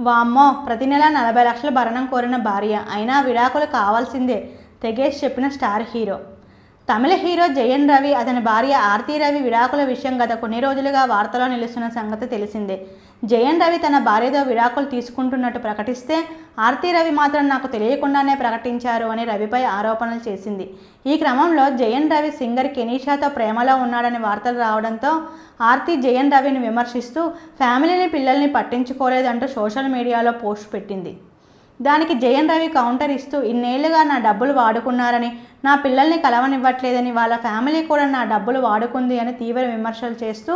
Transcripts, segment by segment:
వామ్మో ప్రతి నెల నలభై లక్షల భరణం కోరిన భార్య. అయినా విడాకులు కావాల్సిందే. తెగేష్ చెప్పిన స్టార్ హీరో. తమిళ హీరో జయన్ రవి అతని భార్య ఆర్తి రవి విడాకుల విషయం గత కొన్ని రోజులుగా వార్తలో నిలుస్తున్న సంగతి తెలిసిందే. జయన్ రవి తన భార్యతో విడాకులు తీసుకుంటున్నట్టు ప్రకటిస్తే ఆర్తి రవి మాత్రం నాకు తెలియకుండానే ప్రకటించారు అని రవిపై ఆరోపణలు చేసింది. ఈ క్రమంలో జయన్ రవి సింగర్ కెనీషాతో ప్రేమలో ఉన్నాడని వార్తలు రావడంతో ఆర్తి జయన్ రవిని విమర్శిస్తూ ఫ్యామిలీని పిల్లల్ని పట్టించుకోలేదంటూ సోషల్ మీడియాలో పోస్ట్ పెట్టింది. దానికి జయన్ రవి కౌంటర్ ఇస్తూ ఇన్నేళ్ళుగా నా డబ్బులు వాడుకున్నారని నా పిల్లల్ని కలవనివ్వట్లేదని వాళ్ళ ఫ్యామిలీ కూడా నా డబ్బులు వాడుకుంది అని తీవ్ర విమర్శలు చేస్తూ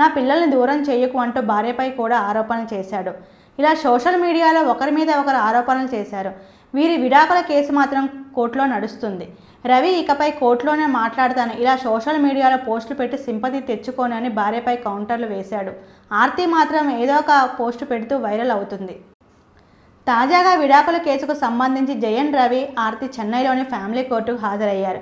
నా పిల్లల్ని దూరం చేయకు అంటూ భార్యపై కూడా ఆరోపణలు చేశాడు. ఇలా సోషల్ మీడియాలో ఒకరి మీద ఒకరు ఆరోపణలు చేశారు. వీరి విడాకుల కేసు మాత్రం కోర్టులో నడుస్తుంది. రవి ఇకపై కోర్టులోనే మాట్లాడతాను. ఇలా సోషల్ మీడియాలో పోస్టులు పెట్టి సింపతి తెచ్చుకోనని భార్యపై కౌంటర్లు వేశాడు. ఆర్తి మాత్రం ఏదో ఒక పోస్టు పెడుతూ వైరల్ అవుతుంది. తాజాగా విడాకుల కేసుకు సంబంధించి జయన్ రవి ఆర్తి చెన్నైలోని ఫ్యామిలీ కోర్టుకు హాజరయ్యారు.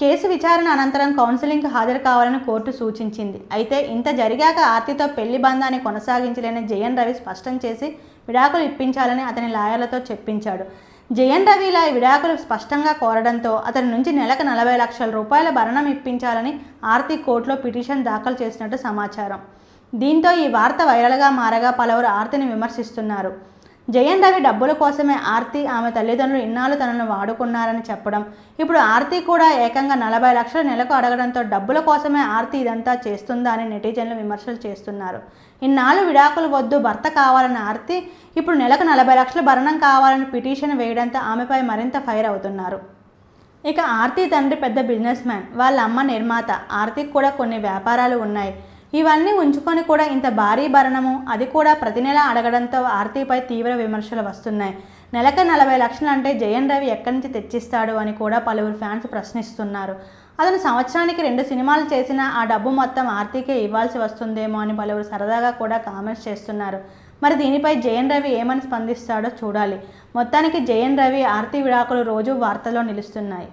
కేసు విచారణ అనంతరం కౌన్సిలింగ్కి హాజరు కావాలని కోర్టు సూచించింది. అయితే ఇంత జరిగాక ఆర్తితో పెళ్ళి బంధాన్ని కొనసాగించలేని జయన్ రవి స్పష్టం చేసి విడాకులు ఇప్పించాలని అతని లాయర్లతో చెప్పించాడు. జయన్ రవి ఇలా విడాకులు స్పష్టంగా కోరడంతో అతని నుంచి నెలకు నలభై లక్షల రూపాయల భరణం ఇప్పించాలని ఆర్తి కోర్టులో పిటిషన్ దాఖలు చేసినట్టు సమాచారం. దీంతో ఈ వార్త వైరల్గా మారగా పలువురు ఆర్తిని విమర్శిస్తున్నారు. జయన్ రవి డబ్బుల కోసమే. ఆర్తి ఆమె తల్లిదండ్రులు ఇన్నాళ్ళు తనను వాడుకున్నారని చెప్పడం. ఇప్పుడు ఆర్తి కూడా ఏకంగా నలభై లక్షల నెలకు అడగడంతో డబ్బుల కోసమే ఆర్తి ఇదంతా చేస్తుందా అని నెటిజన్లు విమర్శలు చేస్తున్నారు. ఇన్నాళ్ళు విడాకులు వద్దు భర్త కావాలని ఆర్తి ఇప్పుడు నెలకు నలభై లక్షల భరణం కావాలని పిటిషన్ వేయడంతో ఆమెపై మరింత ఫైర్ అవుతున్నారు. ఇక ఆర్తి తండ్రి పెద్ద బిజినెస్ మ్యాన్ వాళ్ళ అమ్మ నిర్మాత. ఆర్తికి కూడా కొన్ని వ్యాపారాలు ఉన్నాయి. ఇవన్నీ ఉంచుకొని కూడా ఇంత భారీ భరణము అది కూడా ప్రతి నెల అడగడంతో ఆర్తిపై తీవ్ర విమర్శలు వస్తున్నాయి. నెలకు నలభై లక్షలు అంటే జయన్ రవి ఎక్కడి నుంచి తెచ్చిస్తాడు అని కూడా పలువురు ఫ్యాన్స్ ప్రశ్నిస్తున్నారు. అతను సంవత్సరానికి రెండు సినిమాలు చేసినా ఆ డబ్బు మొత్తం ఆర్తికే ఇవ్వాల్సి వస్తుందేమో అని పలువురు సరదాగా కూడా కామెంట్స్ చేస్తున్నారు. మరి దీనిపై జయన్ రవి ఏమని స్పందిస్తాడో చూడాలి. మొత్తానికి జయన్ రవి ఆర్తి విడాకులు రోజు వార్తల్లో నిలుస్తున్నాయి.